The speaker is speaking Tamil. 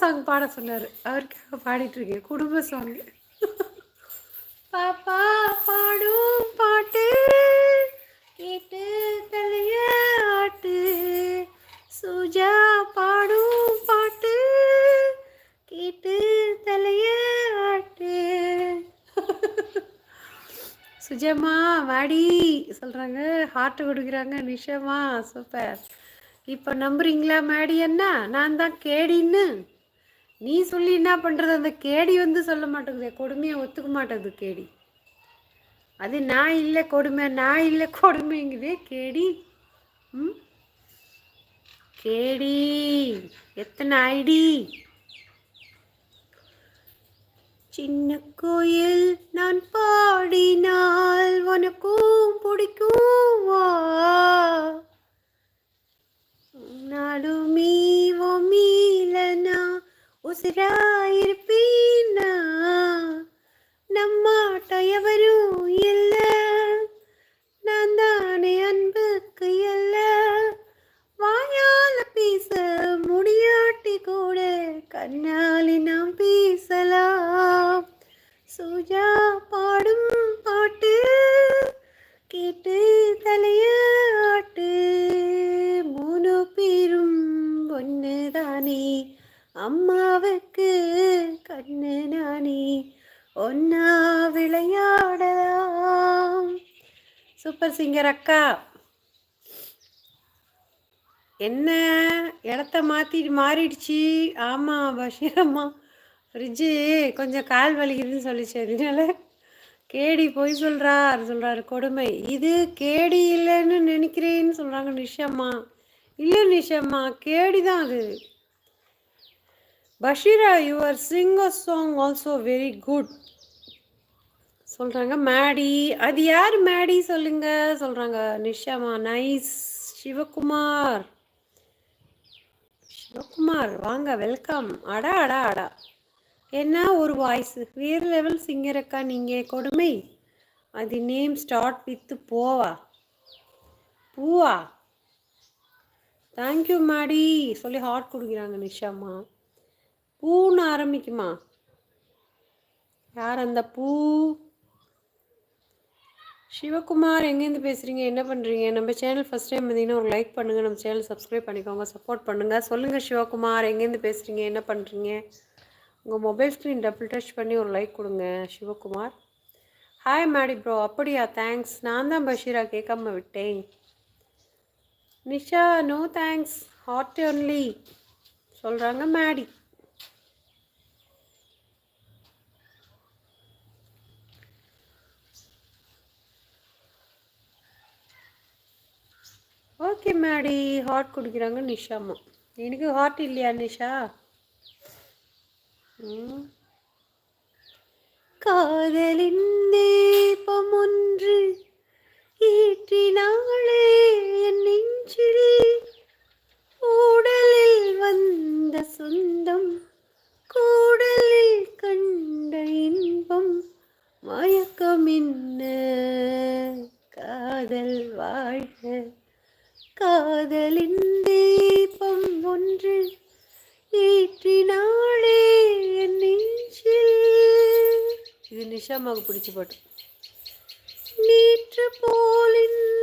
சாங் பாட சொன்னார். அவருக்காக பாடிட்டுருக்கேன் குடும்ப சாங் பாப்பா பாடும் பாட்டு. கேட்டு தலைய ஆட்டு. சுஜா பாடும் பாட்டு. கேட்டு தலைய ஆட்டு. சுஜம்மா வாடி சொல்கிறாங்க ஹார்ட் கொடுக்குறாங்க நிஷமா சூப்பர் இப்போ நம்புறீங்களா மேடி என்ன நான் தான் கேடின்னு. நீ சொல்லி என்ன பண்ணுறது அந்த கேடி வந்து சொல்ல மாட்டேங்குது. கொடுமையை ஒத்துக்க மாட்டேங்குது கேடி. அது நான் இல்லை கொடுமை நான் இல்லை கொடுமைங்குதே கேடி. ம்? கேடி. எத்தனை ஐடி? சின்ன கோயில் நான் பாடினால் உனக்கும் பிடிக்கும் வா நாளுமே உசிராயிருப்பீனா? நம்மாட்ட எவரும் இல்ல. நான் தானே அன்புக்கு இல்ல வாயால பேச முடியாட்டி கூட கண்ணாலே நாம் பேசலாம். சுஜா பாடும் பாட்டு கேட்டு தலைய ஒன்னா விளையாடலாம். சூப்பர் சிங்கர் அக்கா. என்ன இடத்த மாற்றி மாறிடுச்சு? ஆமாம் பஷீரம்மா ஃப்ரிட்ஜு கொஞ்சம் கால் வலிக்குதுன்னு சொல்லிச்சு. அதனால கேடி போய் சொல்கிறார் சொல்கிறாரு கொடுமை. இது கேடி இல்லைன்னு நினைக்கிறேன்னு சொல்கிறாங்க நிஷம்மா இல்லை நிஷம்மா கேடி தான் அது. Basheera your singer song also very good சொல்கிறாங்க மேடி அது யார் மேடி சொல்லுங்க? சொல்கிறாங்க நிஷாமா நைஸ் சிவகுமார். சிவகுமார் வாங்க வெல்கம் அடா அடா அடா. என்ன ஒரு வாய்ஸ் வேறு லெவல் சிங்கர் அக்கா நீங்கள் கொடுமை. அது நேம் ஸ்டார்ட் வித் போவா. பூவா. தேங்க்யூ மேடி சொல்லி ஹார்ட் கொடுக்குறாங்க நிஷாமா. பூன்னு ஆரம்பிக்குமா? யார் அந்த பூ? சிவகுமார் எங்கேருந்து பேசுகிறீங்க என்ன பண்ணுறீங்க நம்ம சேனல் ஃபஸ்ட் டைம் பார்த்தீங்கன்னா ஒரு லைக் பண்ணுங்கள் நம்ம சேனல் சப்ஸ்கிரைப் பண்ணிக்கோங்க. சப்போர்ட் பண்ணுங்கள் சொல்லுங்கள் சிவகுமார் எங்கேருந்து பேசுகிறீங்க என்ன பண்ணுறீங்க உங்கள் மொபைல் ஸ்க்ரீன் டபுள் டச் பண்ணி ஒரு லைக் கொடுங்க சிவகுமார். ஹாய் மேடி ப்ரோ அப்படியா? தேங்க்ஸ் நான் தான் பஷீரா கேட்காம விட்டேன். Nisha no thanks hot only சொல்கிறாங்க மேடி ஓகே மேடி ஹார்ட் கொடுக்குறாங்க நிஷாமா எனக்கு ஹார்ட் இல்லையா நிஷா? காதலின் தீபம் ஒன்று ஈற்றினாளே என் நெஞ்சில் உடலில் வந்த சொந்தம் கூடலில் கண்ட இன்பம் மயக்கம் என்ன காதல் வாழ்க. காதலின் தீபம் ஒன்று ஏற்றினாளே இது நிஷாமாவுக்கு பிடிச்ச பாட்டு. நேற்று போல் இந்த